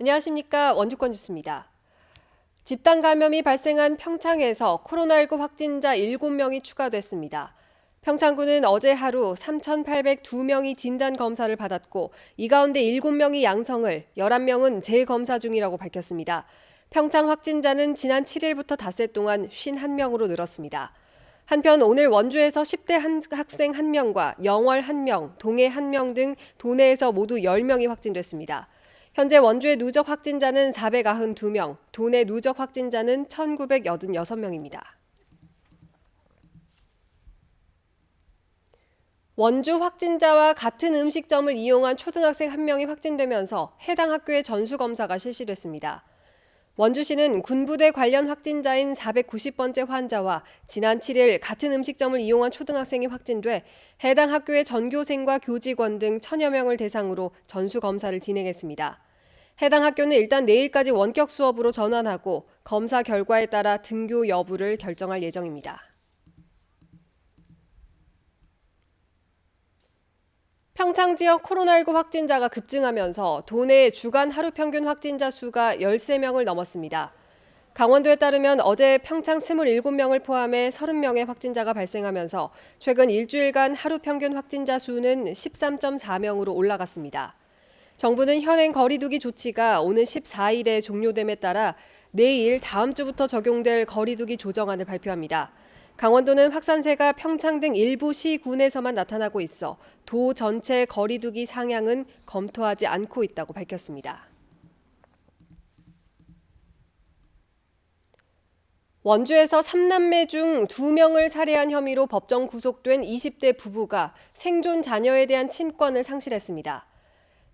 안녕하십니까. 원주권 뉴스입니다. 집단 감염이 발생한 평창에서 코로나19 확진자 7명이 추가됐습니다. 평창구는 어제 하루 3,802명이 진단 검사를 받았고 이 가운데 7명이 양성을, 11명은 재검사 중이라고 밝혔습니다. 평창 확진자는 지난 7일부터 닷새 동안 51명으로 늘었습니다. 한편 오늘 원주에서 10대 한 학생 1명과 영월 1명, 동해 1명 등 도내에서 모두 10명이 확진됐습니다. 현재 원주의 누적 확진자는 492명, 도내 누적 확진자는 1,986명입니다. 원주 확진자와 같은 음식점을 이용한 초등학생 한 명이 확진되면서 해당 학교의 전수검사가 실시됐습니다. 원주시는 군부대 관련 확진자인 490번째 환자와 지난 7일 같은 음식점을 이용한 초등학생이 확진돼 해당 학교의 전교생과 교직원 등 천여 명을 대상으로 전수 검사를 진행했습니다. 해당 학교는 일단 내일까지 원격 수업으로 전환하고 검사 결과에 따라 등교 여부를 결정할 예정입니다. 평창 지역 코로나19 확진자가 급증하면서 도내 주간 하루 평균 확진자 수가 13명을 넘었습니다. 강원도에 따르면 어제 평창 27명을 포함해 30명의 확진자가 발생하면서 최근 일주일간 하루 평균 확진자 수는 13.4명으로 올라갔습니다. 정부는 현행 거리두기 조치가 오는 14일에 종료됨에 따라 내일 다음 주부터 적용될 거리두기 조정안을 발표합니다. 강원도는 확산세가 평창 등 일부 시군에서만 나타나고 있어 도 전체 거리두기 상향은 검토하지 않고 있다고 밝혔습니다. 원주에서 3남매 중 2명을 살해한 혐의로 법정 구속된 20대 부부가 생존 자녀에 대한 친권을 상실했습니다.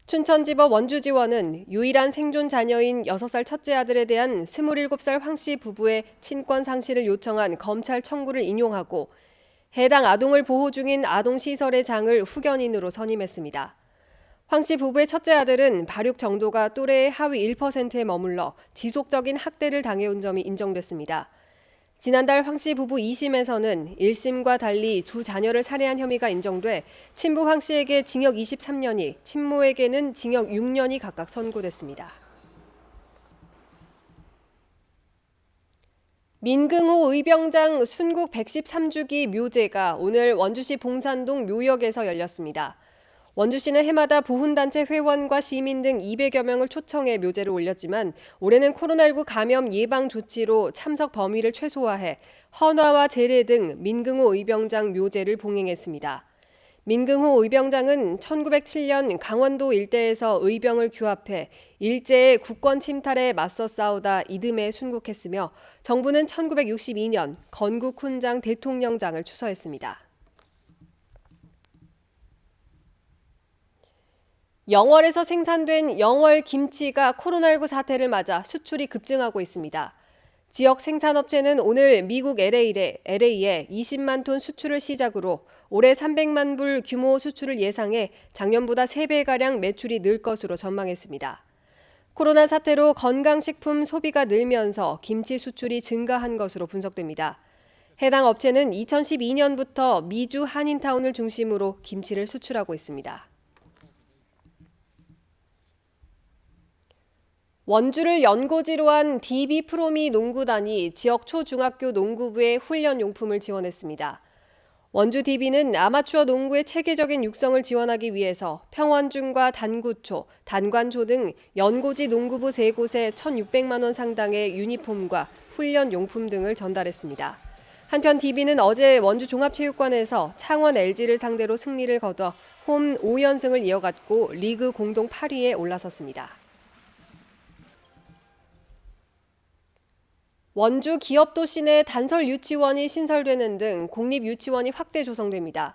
춘천지법 원주지원은 유일한 생존 자녀인 6살 첫째 아들에 대한 27살 황 씨 부부의 친권 상실을 요청한 검찰 청구를 인용하고 해당 아동을 보호 중인 아동시설의 장을 후견인으로 선임했습니다. 황 씨 부부의 첫째 아들은 발육 정도가 또래의 하위 1%에 머물러 지속적인 학대를 당해온 점이 인정됐습니다. 지난달 황 씨 부부 2심에서는 1심과 달리 두 자녀를 살해한 혐의가 인정돼 친부 황 씨에게 징역 23년이, 친모에게는 징역 6년이 각각 선고됐습니다. 민긍호 의병장 순국 113주기 묘제가 오늘 원주시 봉산동 묘역에서 열렸습니다. 원주시는 해마다 보훈단체 회원과 시민 등 200여 명을 초청해 묘제를 올렸지만 올해는 코로나19 감염 예방 조치로 참석 범위를 최소화해 헌화와 제례 등 민긍호 의병장 묘제를 봉행했습니다. 민긍호 의병장은 1907년 강원도 일대에서 의병을 규합해 일제의 국권 침탈에 맞서 싸우다 이듬해 순국했으며 정부는 1962년 건국 훈장 대통령장을 추서했습니다. 영월에서 생산된 영월 김치가 코로나19 사태를 맞아 수출이 급증하고 있습니다. 지역 생산업체는 오늘 미국 LA에, LA에 20만 톤 수출을 시작으로 올해 300만 불 규모 수출을 예상해 작년보다 3배가량 매출이 늘 것으로 전망했습니다. 코로나 사태로 건강식품 소비가 늘면서 김치 수출이 증가한 것으로 분석됩니다. 해당 업체는 2012년부터 미주 한인타운을 중심으로 김치를 수출하고 있습니다. 원주를 연고지로 한 DB 프로미 농구단이 지역 초중학교 농구부에 훈련 용품을 지원했습니다. 원주 DB는 아마추어 농구의 체계적인 육성을 지원하기 위해서 평원중과 단구초, 단관초 등 연고지 농구부 3곳에 1,600만 원 상당의 유니폼과 훈련 용품 등을 전달했습니다. 한편 DB는 어제 원주 종합체육관에서 창원 LG를 상대로 승리를 거둬 홈 5연승을 이어갔고 리그 공동 8위에 올라섰습니다. 원주 기업도시 내 단설 유치원이 신설되는 등 공립 유치원이 확대 조성됩니다.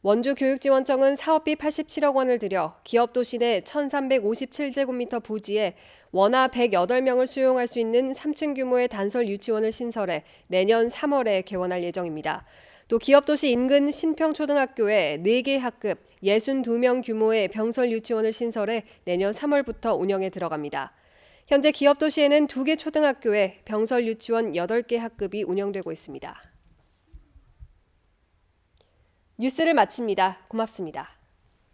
원주 교육지원청은 사업비 87억 원을 들여 기업도시 내 1357제곱미터 부지에 원화 108명을 수용할 수 있는 3층 규모의 단설 유치원을 신설해 내년 3월에 개원할 예정입니다. 또 기업도시 인근 신평초등학교에 4개 학급 62명 규모의 병설 유치원을 신설해 내년 3월부터 운영에 들어갑니다. 현재 기업 도시에는 두 개 초등학교에 병설 유치원 8개 학급이 운영되고 있습니다. 뉴스를 마칩니다. 고맙습니다.